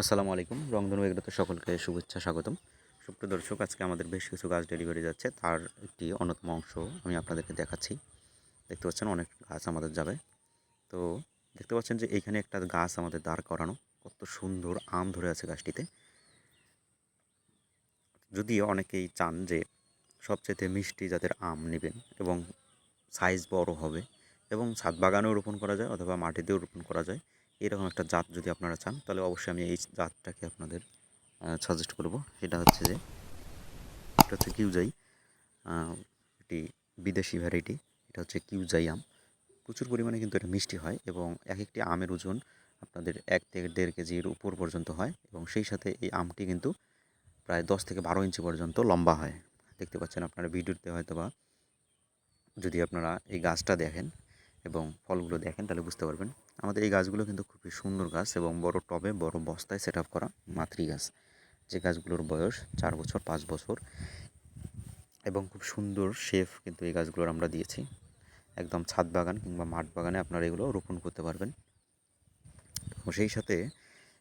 আসসালামু আলাইকুম। রংধনু এগুলোতে সকলকে শুভেচ্ছা, স্বাগতম। সুপ্রিয় দর্শক, আজকে আমাদের বেশ কিছু গাছ ডেলিভারি যাচ্ছে। তার একটি অন্যতম অংশ আমি আপনাদেরকে দেখাচ্ছি। দেখতে পাচ্ছেন অনেক গাছ আমাদের যাবে। তো দেখতে পাচ্ছেন যে এইখানে একটা গাছ আমাদের দাঁড় করানো। কত সুন্দর আম ধরে আছে গাছটিতে। যদিও অনেকেই চান যে সবচেয়ে মিষ্টি জাতের আম নেবেন এবং সাইজ বড় হবে এবং ছাদ বাগানেও রোপণ করা যায় অথবা মাটিতেও রোপণ করা যায়। এরকম একটা জাত যদি আপনারা চান, তাহলে অবশ্যই আমি এই জাতটাকে আপনাদের সাজেস্ট করব। সেটা হচ্ছে যে, এটা হচ্ছে কিউজাই এটি বিদেশি ভ্যারাইটি এটা হচ্ছে কিউজাই আম। প্রচুর পরিমাণে কিন্তু এটা মিষ্টি হয় এবং এক একটি আমের ওজন আপনাদের এক থেকে দেড় কেজির উপর পর্যন্ত হয় এবং সেই সাথে এই আমটি কিন্তু প্রায় দশ থেকে বারো ইঞ্চি পর্যন্ত লম্বা হয়। দেখতে পাচ্ছেন আপনারা, ভিডিওতে হয়তো বা যদি আপনারা এই গাছটা দেখেন এবং ফলগুলো দেখেন, তাহলে বুঝতে পারবেন। আমাদের এই গাছগুলো কিন্তু খুবই সুন্দর গাছ এবং বড় টবে, বড় বস্তায় সেট আপ করা মাতৃ গাছ। যে গাছগুলোর বয়স চার বছর, পাঁচ বছর এবং খুব সুন্দর শেফ কিন্তু এই গাছগুলোর আমরা দিয়েছি। একদম ছাদ বাগান কিংবা মাঠ বাগানে আপনারা এগুলো রোপণ করতে পারবেন। তো সেই সাথে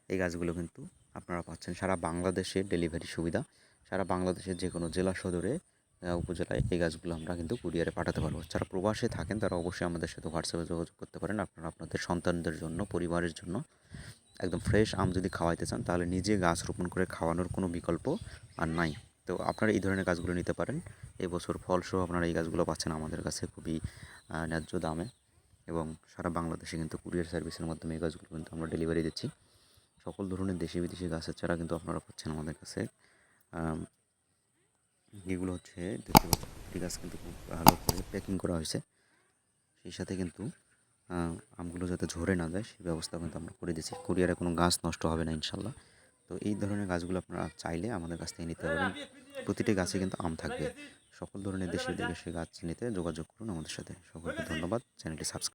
এই গাছগুলো কিন্তু আপনারা পাচ্ছেন সারা বাংলাদেশে ডেলিভারি সুবিধা। সারা বাংলাদেশের যে কোনো জেলা সদরে উপজেলায় এই গাছগুলো আমরা কিন্তু কুরিয়ারে পাঠাতে পারব। যারা প্রবাসে থাকেন, তারা অবশ্যই আমাদের সাথে হোয়াটসঅ্যাপে যোগাযোগ করতে পারেন। আপনারা আপনাদের সন্তানদের জন্য, পরিবারের জন্য একদম ফ্রেশ আম যদি খাওয়াইতে চান, তাহলে নিজে গাছ রোপণ করে খাওয়ানোর কোনো বিকল্প আর নাই। তো আপনারা এই ধরনের গাছগুলো নিতে পারেন। এবছর ফলসহ আপনারা এই গাছগুলো পাচ্ছেন আমাদের কাছে খুবই ন্যায্য দামে এবং সারা বাংলাদেশে কিন্তু কুরিয়ার সার্ভিসের মাধ্যমে এই গাছগুলো কিন্তু আমরা ডেলিভারি দিচ্ছি। সকল ধরনের দেশি বিদেশি গাছের চারা কিন্তু আপনারা পাচ্ছেন আমাদের কাছে। এগুলো হচ্ছে দেখতে পাচ্ছেন, একটি গাছ কিন্তু খুব ভালো করে প্যাকিং করা হয়েছে। সেই সাথে কিন্তু আমগুলো যাতে ঝরে না যায়, সেই ব্যবস্থা কিন্তু আমরা করে দিয়েছি। কুরিয়ারে কোনো গাছ নষ্ট হবে না, ইনশাল্লাহ। তো এই ধরনের গাছগুলো আপনারা চাইলে আমাদের কাছ থেকে নিতে পারেন। প্রতিটি গাছে কিন্তু আম থাকবে। সকল ধরনের দেশি বিদেশি গাছ নিতে যোগাযোগ করুন আমাদের সাথে। সকলকে ধন্যবাদ। চ্যানেলটি সাবস্ক্রাইব